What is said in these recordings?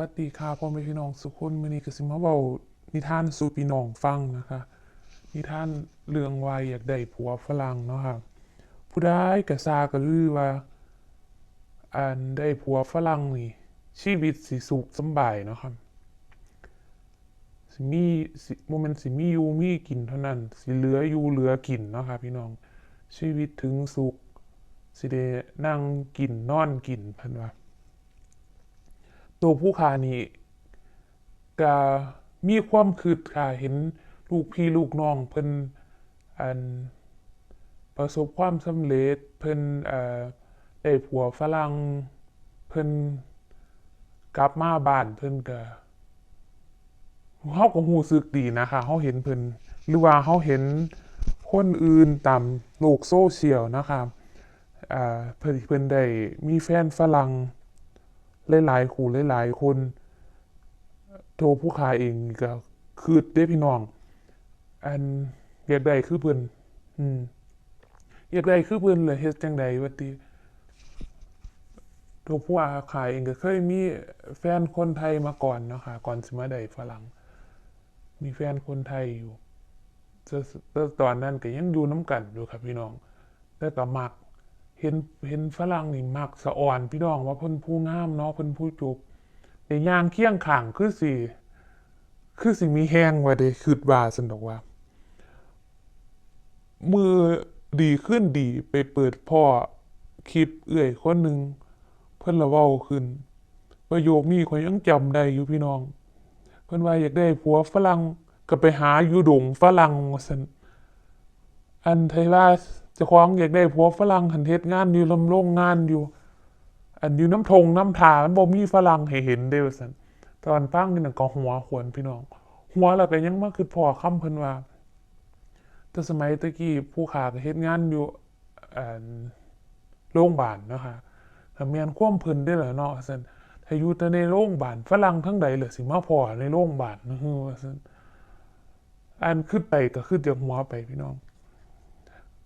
วัสดีค่ะพ่อแม่พี่น้องสุขคนมื้อนี้ก็สิมาเว้านิทานสู่พี่น้องฟังนะคะ นิทานเรื่องวายอยากได้ผัวฝรั่งเนาะค่ะผู้ใดก็ทราบก็ลือว่า อันได้ผัวฝรั่งนี่ ชีวิตสิสุขสบายเนาะครับสิมีสิบ่แม่นสิมีอยู่มีกินเท่านั้น สิเหลืออยู่เหลือกินเนาะค่ะพี่น้องชีวิตถึงสุขสิได้นั่งกินนอนกินเพิ่นว่า ตัวผู้ขานี่ก็มีความคิดค่ะเห็นลูกพี่ลูกน้องเพิ่นอันประสบความสำเร็จเพิ่นเอ่อได้ผัวฝรั่งเพิ่นกลับมาบ้านเพิ่นก็เฮาก็รู้สึกดีนะคะเฮาเห็นเพิ่นหรือว่าเฮาเห็นคนอื่นตามโลกโซเชียลนะคะอ่าเพิ่นเพิ่นได้มีแฟนฝรั่ง หลายๆคู่หลายๆคนโทรผู้ขายเองก็คือได้พี่น้อง อันอยากได้คือเพิ่อนอืมอยากได้คือเพิ่อนเลยเฮ็ดจังใดวะติโทรผู้อาขายเองก็เคยมีแฟนคนไทยมาก่อนเนาะค่ะก่อนสิมาได้ฝรั่งมีแฟนคนไทยอยู่แต่แต่ตอนนั้นก็ยังอยู่น้ำกันอยู่ครับพี่น้องแต่ก็มัก เห็นเห็นฝรั่งนี่มักสะอ่อนพี่น้องว่าเพิ่นผู้งามเนาะเพิ่นผู้จุบแต่ย่างเคียงข้างคือสิคือสิมีแห้งว่าเด้คิดว่าซั่นดอกว่า มือดีขึ้นดีไปเปิดพ่อคลิปเอื้อยคนหนึ่งเพิ่นละเว้าขึ้น ประโยคนี้ข่อยยังจำได้อยู่พี่น้อง เพิ่นว่าอยากได้ผัวฝรั่งก็ไปหาอยู่ดงฝรั่งว่าซั่นอันไทยว่า จะคว้องอยากได้ผัวฝรั่งหันเฮ็ดงานอยู่ลำโรงงานอยู่ อันอยู่น้ำทงน้ำทามันบ่มีฝรั่งให้เห็นเดว่าซั่นตอนฟังนี่น่ะก็หัวขวนพี่น้อง หัวแล้วก็ยังมาคือพอคำเพิ่นว่า แต่สมัยตะกี้ผู้ขาก็เฮ็ดงานอยู่อันโรงพยาบาลนะคะถ้าแม่นความเพิ่นได้อล่ะเนาะว่าซั่นถ้าอยู่แต่ในโรงพยาบาลฝรั่งทั้งใดเหลือสิมาพอในโรงพยาบาลนะฮึว่าซั่นอันขึ้นไปก็ขึ้นจากหัวไปพี่น้อง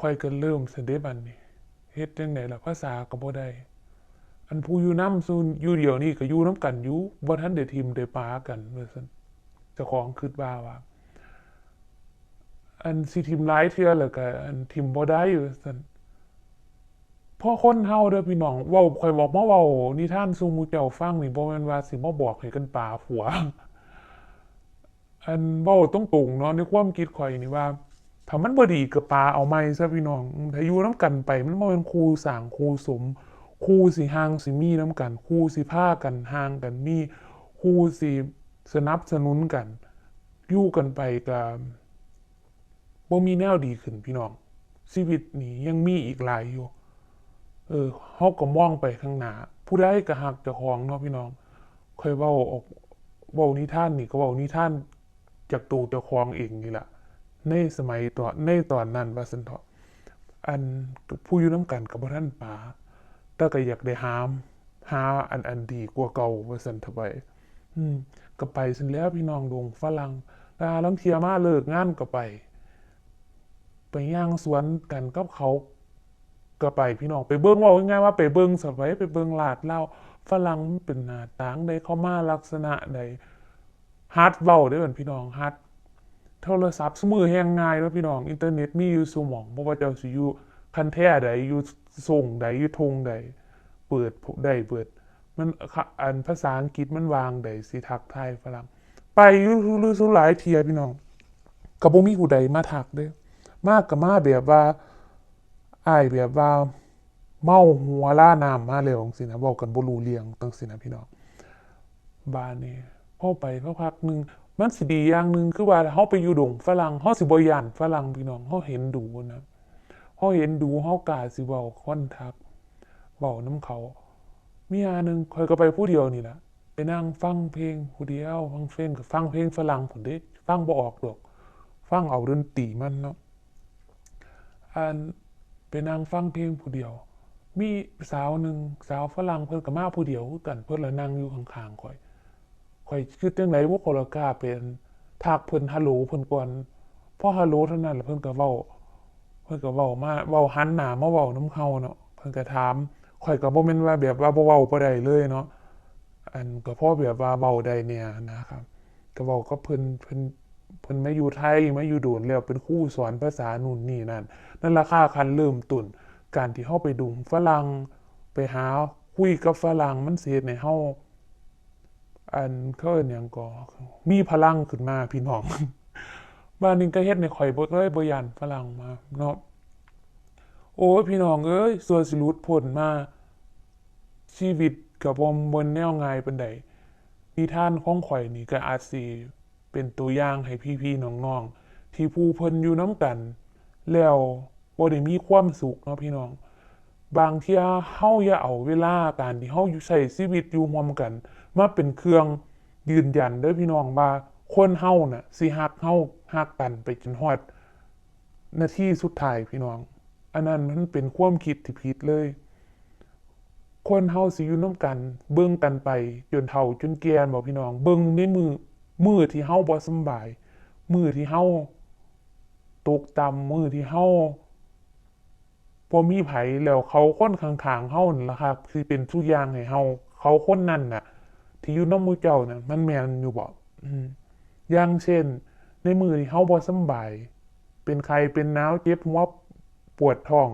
ค่อยก็เริ่มเสด็จบันนี้เฮ็ดจังไดล่ะภาษาก็บ่ได้อันผู้อยู่นำสู่อยู่เดียวนี่ก็อยู่นํกันอยู่บ่ทันได้ทิมได้ปากันว่าซั่นเจ้าของคิดว่าว่า อันสิทิมหลายเทื่อแล้วก็อันทิมบ่ได้อยู่ว่าซั่นพอคนเฮาเด้อพี่น้องเว้าค่อยบอกมาเว้านิทานสู่หมู่เจ้าฟังนี่บ่แม่นว่าสิมาบอกให้กันปาผัว อันเว้าตรงๆเนาะในความคิดข่อยนี่ว่า ถ้ามันบ่ดีก็ปาเอาใหม่ซะพี่น้องถ้าอยู่นํกันไป มันบ่แม่นคู่สางคู่สมคู่สิห่างสิมีนํกันคู่สิพากันห่างกันมีคู่สิสนับสนุนกันอยู่กันไปก็บ่มีแนวดีขึ้นพี่น้อง ชีวิตนี่ยังมีอีกหลายอยู่ เออเฮาก็มองไปข้างหน้าผู้ใดก็ฮักจ้าของเนาะพี่น้องค่อยเว้าออกเว้านิท่านนี่ก็เว้านิท่านจากตัวเจ้าของเองนี่แหละ ในสมัยตอนในตอนนั้นว่าซั่นเถาะอันผู้อยู่นํกันกับบ่ทันปาแต่ก็อยากได้หาม หาอันอันดีกว่าเก่าว่าซั่นเถาะไปอืมก็ไปซั่นแล้วพี่น้องดงฝรั่งลาลางเทียมาเลิกงานก็ไป ไปย่างสวนกันกับเขาก็ไปพี่น้องไปเบิ่งว่าง่ายๆว่าไปเบิ่งสบายไปเบิ่งลาดเล้าฝรั่งเป็นหน้าต่างใดเข้ามาลักษณะใดฮัดเว้าได้อเพิ่นพี่น้องฮัด โทรศัพท์สมือแห่งง่ายแล้วพี่น้องอินเทอร์เน็ตมีอยู่สมองบ่ว่าเจ้าสิอยู่คันแท้ใดอยู่ส่งใดอยู่ทงใดเปิดได้เปิด มันค่ะอันภาษาอังกฤษมันวางใดสิทักไทยฝรั่งไปอยู่รู้สุหลายเที่ยพี่น้องก็บ่มีผู้ใดมาทักเด้มากก็มาแบบว่าอายแบบว่าเมาหัวล่าน้ำมาแล้วจังซี่นะเว้ากันบ่รู้เรื่องจังซี่นะพี่น้องบ้านนี้พอไปสักพักหนึ่ง มันสิดีอย่างหนึ่งคือว่าเฮาไปอยู่ดงฝรั่งเฮาสิบ่ย้านฝรั่งพี่น้องเฮาเห็นดูนะเฮาเห็นดูเฮากล้าสิเว้าคอนทักเว้านํเขา มีอันหนึงข้อยก็ไปผู้เดียวนี่ล่ะไปนั่งฟังเพลงผู้เดียวฟังเพลงก็ฟังเพลงฝรั่งพุ่นเด้ฟังบ่ออกดอก ฟังเอาดนตรีมันเนาะอันไปนั่งฟังเพลงผู้เดียว มีสาวหนึ่งสาวฝรั่งเพิ่นก็มาผู้เดียวกันเพิ่นละนั่งอยู่ข้างๆข่อย ข่อยคือจังไดบ่คนละกล้าเป็นทักเพิ่นฮัลโหลเพิ่นก่อนพอฮัลโหลเท่านั้นแล้วเพิ่นก็เว้าเพิ่นก็เว้ามาเว้าหันหน้ามาเว้านำเฮาเนาะเพิ่นก็ถามข่อยก็บ่แม่นว่าแบบว่าบ่เว้าบ่ได้เลยเนาะอันก็พ่อแบบว่าเบาได้เนี่ยนะครับก็บอกก็เพิ่นเพิ่นเพิ่นมาอยู่ไทยมาอยู่โดนแล้วเป็นครูสอนภาษานู่นนี่นั่นนั่นราคาคันเริ่มตุนการที่เฮาไปดุงฝรั่งไปหาคุยกับฝรั่งมันสิเฮ็ดให้เฮา อันเขาเอิ้นหยังก็มีพลังขึ้นมาพี่น้อง บ้านนี้ก็เฮ็ดให้ข่อยบ่เลยบ่ย่านฝรั่งมาเนาะโอ้ยพี่น้องเอ้ยสัวสิหลุดพ้นมา ชีวิตก็บ่บ่แนวง่ายปานใดนิท่านของข่อยนี่ก็อาจสิเป็นตัวอย่างให้พี่ๆน้องๆที่ผู้เพิ่นอยู่น้ำกัน แล้วบ่ได้มีความสุขเนาะพี่น้อง บางเที่ยเฮาอย่าเอาเวลาการที่เฮาอยู่ใช้ชีวิตอยู่ร่วมกัน มาเป็นเครื่องยืนยันเด้อพี่น้องว่าคนเฮาน่ะสิฮักเฮาฮักกันไปจนฮอดนาทีสุดท้ายพี่น้อง อันนั้นมันเป็นความคิดที่ผิดเลย คนเฮาสิอยู่น้ำกัน เบิ่งกันไปจนเฒ่าจนแก่นบอกพี่น้อง เบิ่งในมือมือที่เฮาบ่สบาย มือที่เฮาตกต่ำมือที่เฮาบ่มีไผแล้วเขาคนข้างๆเฮานั่นล่ะครับสิเป็นทุกอย่างให้เฮาเขาคนนั้นน่ะ ที่อยู่นำมู่เจ้าน่ะมันแมนอยู่บ่อืมอย่างเช่น ในมือที่เฮาบ่สบาย เป็นไข้เป็นหนาวเจ็บหัวปวดท้อง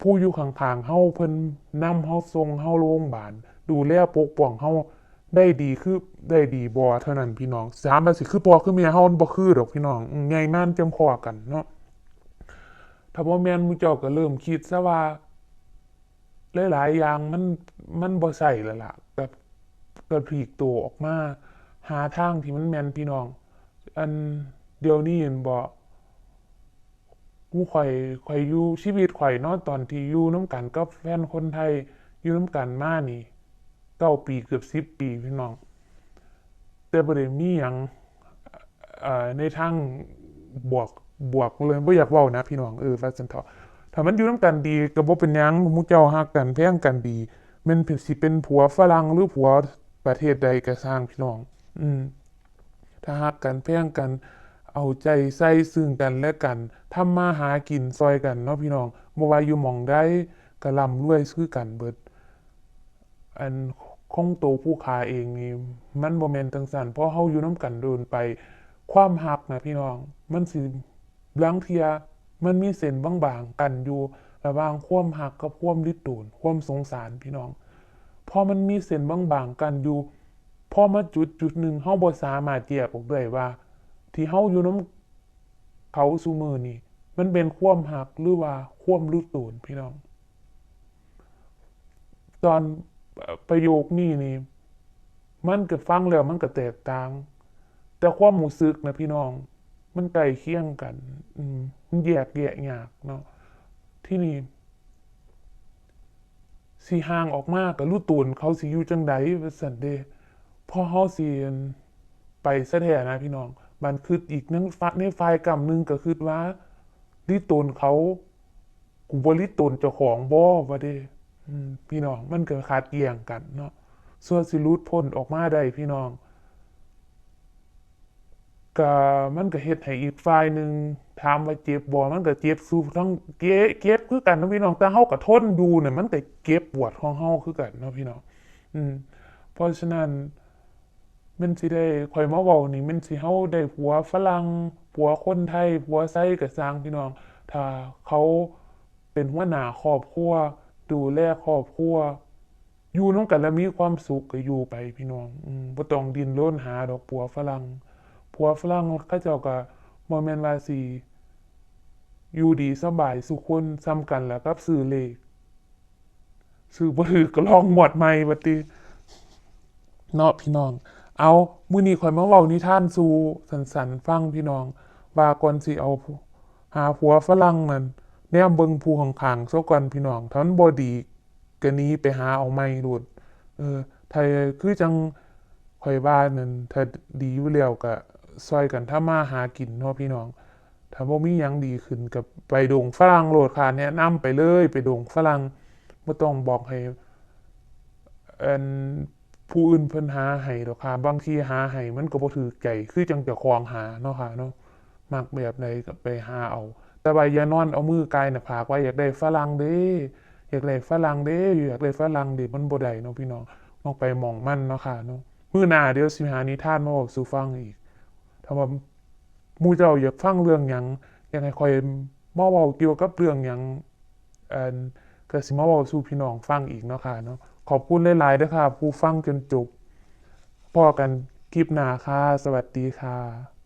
ผู้อยู่ข้างๆเฮาเพิ่นนำเฮาส่งเฮาโรงพยาบาลดูแลปกป้องเฮาได้ดีคือได้ดีบ่เท่านั้นพี่น้องสามว่าสิคือพ่อคือแม่เฮาบ่คือดอกพี่น้องอืมใหญ่ม่านจำพอกันเนาะถ้าบ่แม่นมูเจ้าก็เริ่มคิดซะว่าหลายๆอย่างมันมันบ่ใช่แล้วล่ะ ก็ก็พลีกตัวออกมา หาทางที่มันแมนพี่น้อง อันเดี๋ยวนี้เห็นบ่หมู่ข่อยข่อยอยู่ชีวิตข่อยเนาตอนที่อยู่น้ำกันกับแฟนคนไทยอยู่น้ำกันมานี่เก้าปีเกือบสิบปีพี่น้อง แต่บ่ได้มีหยังในทางบวกบวกเลยบ่อยากเว้านะพี่น้องเออว่าซั่นเถาะถ้ามันอยู่น้ำกันดีก็บ่เป็นยังมู่เจ้าฮักกันแพงกันดีแม่นสิเป็นผัวฝรั่งหรือผัว ประเทศใดก็สร้างพี่น้อง อืม ถ้าฮักกันแพงกัน เอาใจใส่ซึ่งกันและกันทำมาหากินซอยกันเนาะพี่น้องบ่ว่าอยู่หม่องใดก็ร่ำรวยคือกันเบิด อันของโตวผู้ค้าเองนี่มันบ่แม่นจังซั่นเพราะเฮาอยู่นํกันโดนไป ความฮักนะพี่น้อง มันสิบางเทียมันมีเส้นบางๆกันอยู่ระหว่างความฮักกับความริดโรนความสงสารพี่น้อง พอมันมีเส้นบางๆกันอยู่พอมาจุดจุดหนึ่งเฮาบ่สามารถแยกออกได้ว่า ที่เฮาอยู่น้ำเขาซุมือนี่ มันเป็นความหักหรือว่าความรู้ตูนพี่น้อง ตอนประโยคนี้นี่ มันก็ฟังแล้วมันก็แตกต่าง แต่ความรู้สึกนะพี่น้อง มันใกล้เคียงกัน อืมมันแยกแยะยากเนาะที่นี่ สิห่างออกมากับลู่ตูนเขาสิอยู่จังใดว่าสันเด้พอเฮาสิไปซะแท้นะพี่น้องมันคืออีกนั่งฟัดในฝ่ายกำหนึงก็คือว่าลิตนเขากูบ่ลิตนเจ้าของบ่ว่าเด้พี่น้องมันก็ขาดเกี่ยงกันเนาะส่วนสิรูดพ้นออกมาได้พี่น้อง ก็มันก็เฮ็ดให้อีกฝ่ายหนึ่งถามว่าเจ็บบ่มันก็เจ็บสู้ทั้งเก็บเก็บคือกันนะพี่น้องแต่เฮาก็ทนดูเนี่ยมันก็เก็บปวดของเฮาคือกันเนาะพี่น้องอืมเพราะฉะนั้นมันสิได้ข่อยมาเว้านี่มันสิเฮาได้ผัวฝรั่งผัวคนไทยผัวไสก็สร้างพี่น้อง ถ้าเขาเป็นหัวหน้าครอบครัวดูแลครอบครัวอยู่นำกันแล้วมีความสุขก็อยู่ไปพี่น้องอืมบ่ต้องดิ้นรนหาดอกผัวฝรั่ง ผัวฝรั่งเขาเจ้าก็บ่แม่นว่าสิอยู่ดีสบายสุขคนซ้ำกันแล้วกับซื้อเลขซื้อบ่ถูกก็ลองหมวดใหม่บัดนี้เนาะพี่น้อง เอามื้อนี้ข่อยมาเว้านิทานสู่สันๆฟังพี่น้อง ว่าก่อนสิเอาหาผัวฝรั่งนั่นแนมเบิงผู้ข้างซะก่อนพี่น้องถ้านบ่ดีก็หนีไปหาเอาใหม่โลดเออถ้าคือจังข่อยว่านั่นถ้าดีอยู่แล้วก็ ซอยกันทำมาหากินเนาะพี่น้องถ้าบ่มียังดีขึ้นก็ไปดงฝรั่งโหลดค่ะแนะนำไปเลยไปดงฝรั่งบ่ต้องบอกให้อันผู้อื่นเพิ่นหาให้ดอกค่ะบางทีหาให้มันก็บ่ถูกใจคือจังจ้าของหาเนาะค่ะเนาะมักแบบใดก็ไปหาเอาแต่ว่าอย่านอนเอามือกายน้าผากไว้อยากได้ฝรั่งเด้อยากได้ฝรั่งเด้อยากได้ฝรั่งเด้มันบ่ได้เนาะพี่น้องบต้องไปมองมั่นเนาะค่ะเนาะมื้อหน้าเดี๋ยวสิหานิทานมาเว้าสู่ฟังอีก ถ้าว่ามูเจ้าอยากฟังเรื่องอยังยังไงคอยมาเว้าเกี่ยวกับเรื่องอยังเออก็สิมาเว้าสู่พี่น้องฟังอีกเนาะค่ะเนาะขอบคุณหลายๆด้อค่ะ ผู้ฟังจนจบพอกันคลิปหน้าค่ะ สวัสดีค่ะ